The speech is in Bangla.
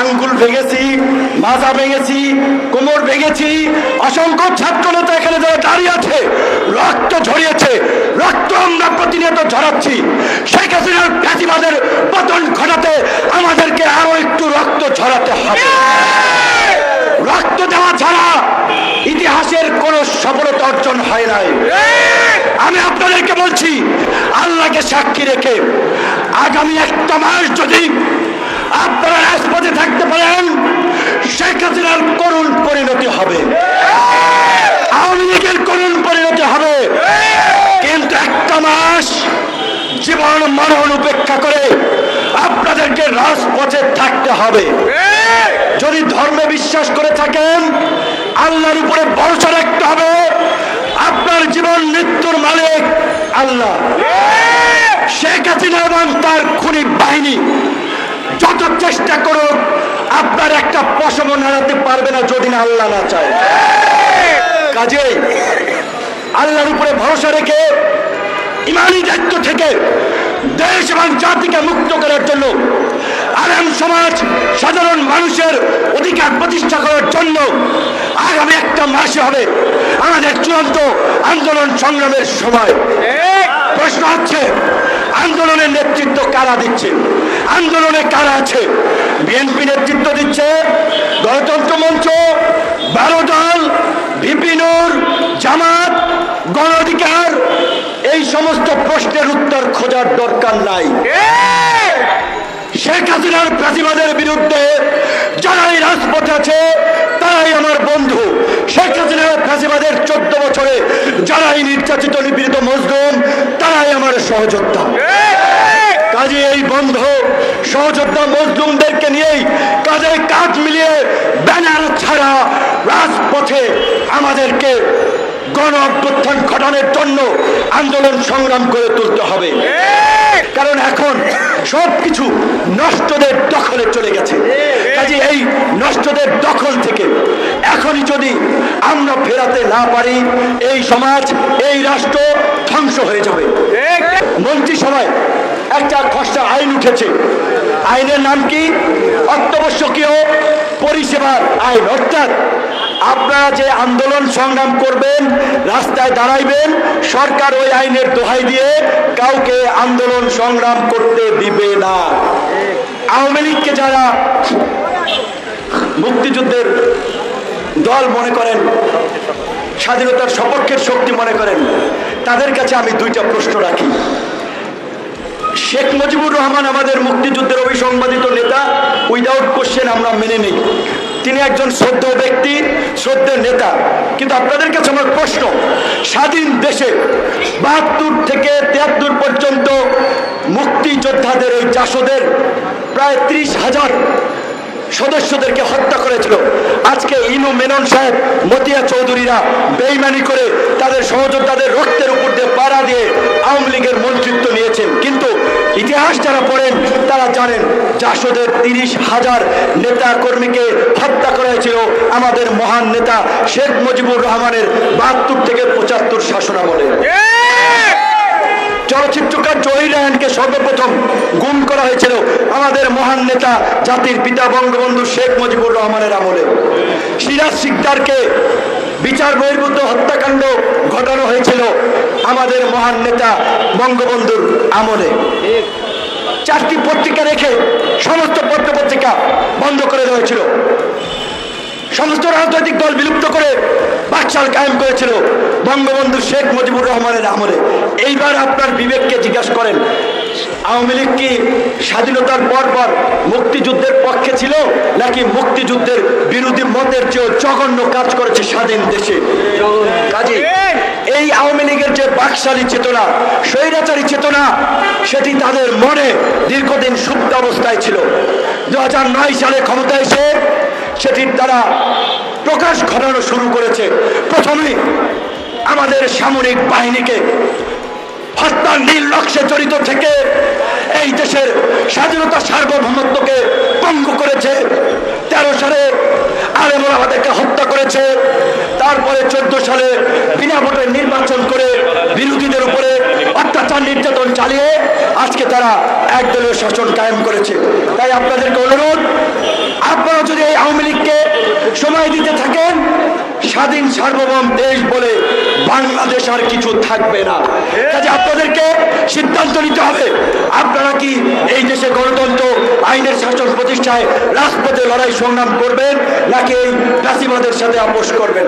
আঙ্গুল ভেঙেছি, মাজা ভেঙেছি, কোমর ভেঙেছি। অসংখ্য ছাত্র নেতা এখানে যারা দাঁড়িয়ে আছে, রক্ত ঝরিয়েছে, রক্ত আমরা প্রতিনিয়ত ঝরাচ্ছি। শেখ হাসিনার ফ্যাসিবাদের পতন ঘটাতে আমাদেরকে আরও একটু রক্ত ঝরাতে হবে। রক্ত দেওয়া ছাড়া ইতিহাসের কোন সফলতা অর্জন হয় নাই। আমি আপনাদেরকে বলছি, আল্লাহকে সাক্ষী রেখে আগামী একটা মাস যদি আপনারা রাজপথে থাকতে পারেন, শেখ হাসিনার করুণ পরিণতি হবে। আওয়ামী লীগের করুণ পরিণতি হবে। কিন্তু একটা মাস জীবন মরণ উপেক্ষা করে আপনাদেরকে রাজপথে থাকতে হবে। যদি ধর্মে বিশ্বাস করে থাকেন, আল্লাহর উপরে ভরসা রাখতে হবে। আপনার জীবন মৃত্যুর মালিক আল্লাহ। শেখ হাসিনা এবং তার খুনি বাহিনী যত চেষ্টা করুক আপনার একটা পশম নাড়াতে পারবে না যদি না আল্লাহ না চায়। কাজেই আল্লাহর উপরে ভরসা রেখে ইমানি দায়িত্ব থেকে দেশ এবং জাতিকে মুক্ত করার জন্য আরাম সমাজ সাধারণ মানুষের অধিকার প্রতিষ্ঠা করার জন্য আগামী একটা মাসে হবে আমাদের চূড়ান্ত আন্দোলন সংগ্রামের সময়। প্রশ্ন হচ্ছে আন্দোলনের নেতৃত্ব কারা দিচ্ছে? আন্দোলনে কারা আছে? বিএনপি নেতৃত্ব দিচ্ছে গণতন্ত্র মঞ্চ, বারো দল বিপিনুর জামাত, গণ অধিকার। এই সমস্ত প্রশ্নের উত্তর খোঁজার দরকার নাই। শেখ হাসিনার প্রাতিবাদের বিরুদ্ধে যারাই রাজপথে আছে, তারাই আমার বন্ধু। শেখ হাসিনার প্রাতিবাদের চোদ্দ বছরে যারাই নির্যাতিত, নিপীড়িত মজলুম, তারাই আমার সহযোদ্ধা। কাজে এই বন্ধ সহযোদ্ধা মজলুমদেরকে নিয়েই কাজে কাজ মিলিয়ে ব্যানার ছাড়া রাজপথে আমাদেরকে গণ অভ্যুত্থান ঘটানোর জন্য আন্দোলন সংগ্রাম করে তুলতে হবে। কারণ এখন সবকিছু নষ্টদের দখলে চলে গেছে। কাজে এই নষ্টদের দখল থেকে এখনই যদি আমরা ফেরাতে না পারি, এই সমাজ, এই রাষ্ট্র ধ্বংস হয়ে যাবে। মন্ত্রিসভায় একটা খসড়া আইন উঠেছে। আইনের নাম কি? অত্যাবশ্যকীয় পরিষেবার আইন। অর্থাৎ আপনারা যে আন্দোলন সংগ্রাম করবেন, রাস্তায় দাঁড়াইবেন, সরকার ওই আইনের দোহাই দিয়ে কাউকে আন্দোলন সংগ্রাম করতে দিবে না। আওয়ামী লীগকে যারা মুক্তিযুদ্ধের দল মনে করেন, স্বাধীনতার সপক্ষের শক্তি মনে করেন, তাদের কাছে আমি দুইটা প্রশ্ন রাখি। শেখ মুজিবুর রহমান আমাদের মুক্তিযুদ্ধের অবিসংবাদিত নেতা উইদাউট কোশ্চেন আমরা মেনে নিই। তিনি একজন শ্রদ্ধ ব্যক্তি শ্রদ্ধের নেতা, কিন্তু আপনাদের কাছে আমার প্রশ্ন, স্বাধীন দেশে বাহাত্তর থেকে তিয়াত্তর পর্যন্ত মুক্তিযোদ্ধাদের এই জাসদের প্রায় ত্রিশ হাজার সদস্যদেরকে হত্যা করেছিল। আজকে ইনু মেনন সাহেব, মতিয়া চৌধুরীরা বেইমানি করে তাদের সহযোদ্ধাদের রক্তের উপর দিয়ে পাড়া দিয়ে আওয়ামী লীগের মন্ত্রিত্ব নিয়েছেন। কিন্তু ইতিহাস যারা পড়েন, তারা জানেন জাসদের তিরিশ হাজার নেতা কর্মীকে হত্যা করা হয়েছিল আমাদের মহান নেতা শেখ মুজিবুর রহমানের বাহাত্তর থেকে পঁচাত্তর শাসনামলে। চলচ্চিত্রকার জহির রায়নকে সর্বপ্রথম গুম করা হয়েছিল আমাদের মহান নেতা জাতির পিতা বঙ্গবন্ধু শেখ মুজিবুর রহমানের আমলে। সিরাজ সিকদারকে বিচার বহির্ভূত হত্যাকাণ্ড ঘটানো হয়েছিল আমাদের মহান নেতা বঙ্গবন্ধুর আমলে। চারটি পত্রিকা রেখে সমস্ত পত্র পত্রিকা বন্ধ করে হয়েছিল। সমস্ত রাজনৈতিক দল বিলুপ্ত করে বাকশাল কায়েম করেছিল বঙ্গবন্ধু শেখ মুজিবুর রহমানের আমলে। এইবার আপনার বিবেককে জিজ্ঞাসা করেন, আওয়ামী লীগ কি স্বাধীনতার পর পর মুক্তিযুদ্ধের পক্ষে ছিল নাকি মুক্তিযুদ্ধের বিরোধী মতের চেয়েও জঘন্য কাজ করেছে স্বাধীন দেশে? কাজে এই আওয়ামী লীগের যে বাকশালী চেতনা, স্বৈরাচারী চেতনা সেটি তাদের মনে দীর্ঘদিন সুপ্ত অবস্থায় ছিল। দু হাজার নয় সালে ক্ষমতা এসে সেটির দ্বারা প্রকাশ ঘটানো শুরু করেছে। প্রথমে আমাদের সামরিক বাহিনীকে হত্যার নীল লক্ষ্যে জড়িত থেকে এই দেশের স্বাধীনতা সার্বভৌমত্বকে ভঙ্গ করেছে। তেরো সালে আলেমরা আমাদেরকে হত্যা করেছে। তারপরে চোদ্দ সালে বিনা ভোটে নির্বাচন করে বিরোধীদের উপরে অত্যাচার নির্যাতন চালিয়ে আজকে তারা একদলীয় শাসন কায়েম করেছে। তাই আপনাদেরকে অনুরোধ, আপনারা যদি এই আওয়ামী লীগকে সময় দিতে থাকেন, স্বাধীন সার্বভৌম দেশ বলে বাংলাদেশ আর কিছু থাকবে না। আপনাদেরকে সিদ্ধান্ত নিতে হবে, আপনারা কি এই দেশে গণতন্ত্র, আইনের শাসন প্রতিষ্ঠায় রাজপথে লড়াই সংগ্রাম করবেন, নাকি এই চাষিবাদের সাথে আপোষ করবেন?